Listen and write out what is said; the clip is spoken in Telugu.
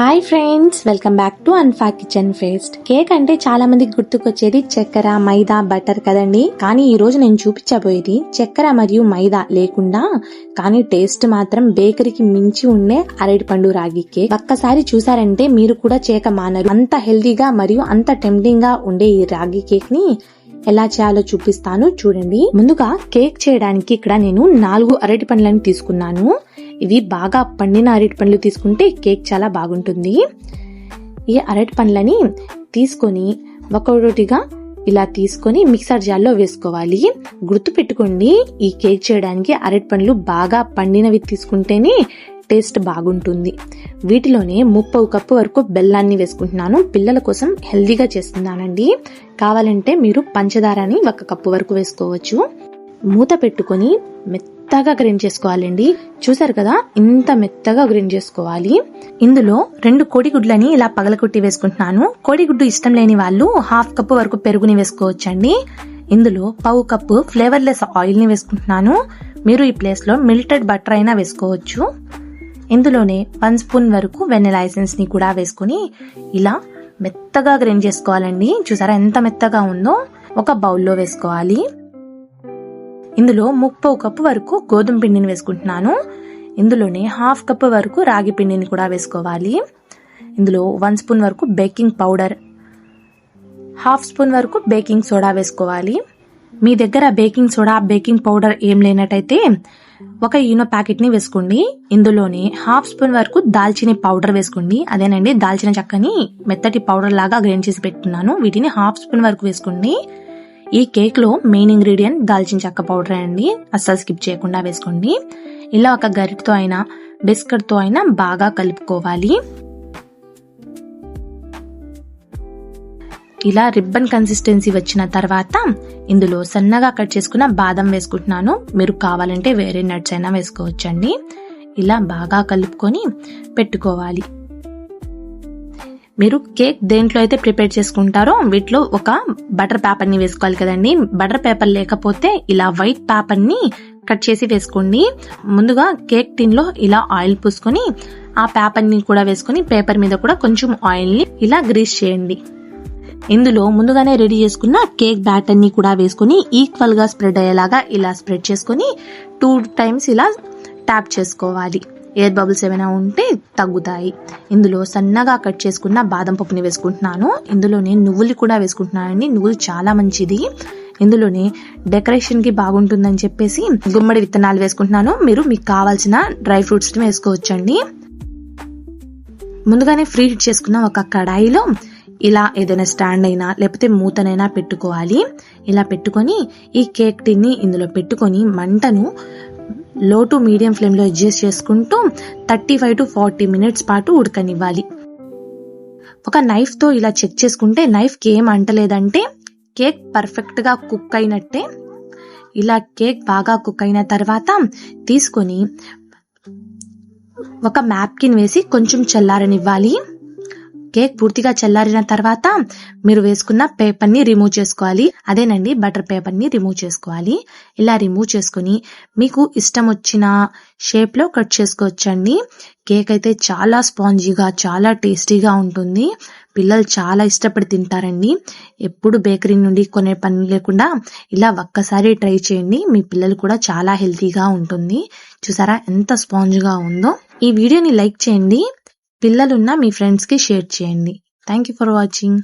Hi friends welcome back to అన్ఫా kitchen ఫేస్ట్ కేక్ అంటే చాలా మందికి గుర్తుకొచ్చేది చక్కెర మైదా బటర్ కదండి? కానీ ఈ రోజు నేను చూపించబోయేది చక్కెర మరియు మైదా లేకుండా కానీ టేస్ట్ మాత్రం బేకరీకి మించి ఉండే అరటిపండు రాగి కేక్. ఒక్కసారి చూసారంటే మీరు కూడా చేక మానరు అంత హెల్దీగా మరియు అంత టెంప్టింగ్గా ఉండే ఈ రాగి కేక్ని ఎలా చేయాలో చూపిస్తాను. చూడండి. ముందుగా కేక్ చేయడానికి ఇక్కడ నేను నాలుగు అరటి పండ్లను తీసుకున్నాను. ఇవి బాగా పండిన అరటి పండ్లు తీసుకుంటే కేక్ చాలా బాగుంటుంది. ఈ అరటి పండ్లని తీసుకొని ఒక్కొక్కటిగా ఇలా తీసుకొని మిక్సర్ జార్లో వేసుకోవాలి. గుర్తు పెట్టుకోండి ఈ కేక్ చేయడానికి అరటి పండ్లు బాగా పండినవి తీసుకుంటేనే టేస్ట్ బాగుంటుంది. వీటిలోనే ముప్పై కప్పు వరకు బెల్లాన్ని వేసుకుంటున్నాను. పిల్లల కోసం హెల్దీగా చేస్తున్నానండి. కావాలంటే మీరు పంచదారని ఒక కప్పు వరకు వేసుకోవచ్చు. మూత పెట్టుకొని మెత్త మెత్తగా గ్రైండ్ చేసుకోవాలండి. చూసారు కదా? ఇంత మెత్తగా గ్రైండ్ చేసుకోవాలి. ఇందులో రెండు కోడిగుడ్లని ఇలా పగలకొట్టి వేసుకుంటున్నాను. కోడిగుడ్డు ఇష్టం లేని వాళ్ళు హాఫ్ కప్పు వరకు పెరుగుని వేసుకోవచ్చండి. ఇందులో పావు కప్పు ఫ్లేవర్లెస్ ఆయిల్ని వేసుకుంటున్నాను. మీరు ఈ ప్లేస్లో మిల్టెడ్ బటర్ అయినా వేసుకోవచ్చు. ఇందులోనే వన్ స్పూన్ వరకు వెన్నెల ని కూడా వేసుకుని ఇలా మెత్తగా గ్రైండ్ చేసుకోవాలండి. చూసారా ఎంత మెత్తగా ఉందో? ఒక బౌల్లో వేసుకోవాలి. ఇందులో ముప్పై కప్పు వరకు గోధుమ పిండిని వేసుకుంటున్నాను. ఇందులోనే హాఫ్ కప్ వరకు రాగి పిండిని కూడా వేసుకోవాలి. ఇందులో వన్ స్పూన్ వరకు బేకింగ్ పౌడర్ హాఫ్ స్పూన్ వరకు బేకింగ్ సోడా వేసుకోవాలి. మీ దగ్గర బేకింగ్ సోడా బేకింగ్ పౌడర్ ఏం లేనట్టయితే ఒక ఈనో ప్యాకెట్ని వేసుకోండి. ఇందులోనే హాఫ్ స్పూన్ వరకు దాల్చిన పౌడర్ వేసుకోండి. అదేనండి దాల్చిన చెక్కని మెత్తటి పౌడర్ లాగా గ్రైండ్ చేసి పెట్టుకున్నాను వీటిని హాఫ్ స్పూన్ వరకు వేసుకోండి. ఈ కేక్లో మెయిన్ ఇంగ్రీడియంట్ దాల్చిన చెక్క పౌడర్ అండి. అస్సలు స్కిప్ చేయకుండా వేసుకోండి. ఇలా ఒక గరిటతో అయినా బిస్కెట్తో అయినా బాగా కలుపుకోవాలి. ఇలా రిబ్బన్ కన్సిస్టెన్సీ వచ్చిన తర్వాత ఇందులో సన్నగా కట్ చేసుకున్న బాదం వేసుకుంటున్నాను. మీరు కావాలంటే వేరే నట్స్ అయినా వేసుకోవచ్చండి. ఇలా బాగా కలుపుకొని పెట్టుకోవాలి. మీరు కేక్ దేంట్లో అయితే ప్రిపేర్ చేసుకుంటారో వీటిలో ఒక బటర్ పేపర్ని వేసుకోవాలి కదండి. బటర్ పేపర్ లేకపోతే ఇలా వైట్ పేపర్ని కట్ చేసి వేసుకోండి. ముందుగా కేక్ టిన్లో ఇలా ఆయిల్ పూసుకొని ఆ పేపర్ని కూడా వేసుకొని పేపర్ మీద కూడా కొంచెం ఆయిల్ని ఇలా గ్రీస్ చేయండి. ఇందులో ముందుగానే రెడీ చేసుకున్న కేక్ బ్యాటర్ని కూడా వేసుకుని ఈక్వల్గా స్ప్రెడ్ అయ్యేలాగా ఇలా స్ప్రెడ్ చేసుకొని టూ టైమ్స్ ఇలా ట్యాప్ చేసుకోవాలి. ఎయిర్ బబుల్స్ ఏమైనా ఉంటే తగ్గుతాయి. ఇందులో సన్నగా కట్ చేసుకున్న బాదం పప్పుని వేసుకుంటున్నాను. ఇందులోనే నువ్వులు కూడా వేసుకుంటున్నానండి. నువ్వులు చాలా మంచిది. ఇందులోనే డెకరేషన్కి బాగుంటుందని చెప్పేసి గుమ్మడి విత్తనాలు వేసుకుంటున్నాను. మీరు మీకు కావాల్సిన డ్రై ఫ్రూట్స్ని వేసుకోవచ్చండి. ముందుగానే ఫ్రీ హిట్ చేసుకున్న ఒక కడాయిలో ఇలా ఏదైనా స్టాండ్ అయినా లేకపోతే మూతనైనా పెట్టుకోవాలి. ఇలా పెట్టుకొని ఈ కేక్ టిన్ని ఇందులో పెట్టుకొని మంటను లో టు మీడియం ఫ్లేమ్లో అడ్జస్ట్ చేసుకుంటూ thirty five to forty minutes పాటు ఉడకనివ్వాలి. ఒక నైఫ్తో ఇలా చెక్ చేసుకుంటే నైఫ్కి ఏం అంటలేదంటే కేక్ పర్ఫెక్ట్గా కుక్ అయినట్టే. ఇలా కేక్ బాగా కుక్ అయిన తర్వాత తీసుకొని ఒక మ్యాప్కిన్ వేసి కొంచెం చల్లారనివ్వాలి. కేక్ పూర్తిగా చల్లారిన తర్వాత మీరు వేసుకున్న పేపర్ని రిమూవ్ చేసుకోవాలి. అదేనండి బటర్ పేపర్ని రిమూవ్ చేసుకోవాలి. ఇలా రిమూవ్ చేసుకుని మీకు ఇష్టం వచ్చిన షేప్లో కట్ చేసుకోవచ్చండి. కేక్ అయితే చాలా స్పాంజీగా చాలా టేస్టీగా ఉంటుంది. పిల్లలు చాలా ఇష్టపడి తింటారండి. ఎప్పుడు బేకరీ నుండి కొనే పని లేకుండా ఇలా ఒక్కసారి ట్రై చేయండి. మీ పిల్లలు కూడా చాలా హెల్తీగా ఉంటుంది. చూసారా ఎంత స్పాంజ్గా ఉందో? ఈ వీడియోని లైక్ చేయండి. పిల్లలున్న మీ ఫ్రెండ్స్కి షేర్ చేయండి. Thank you for watching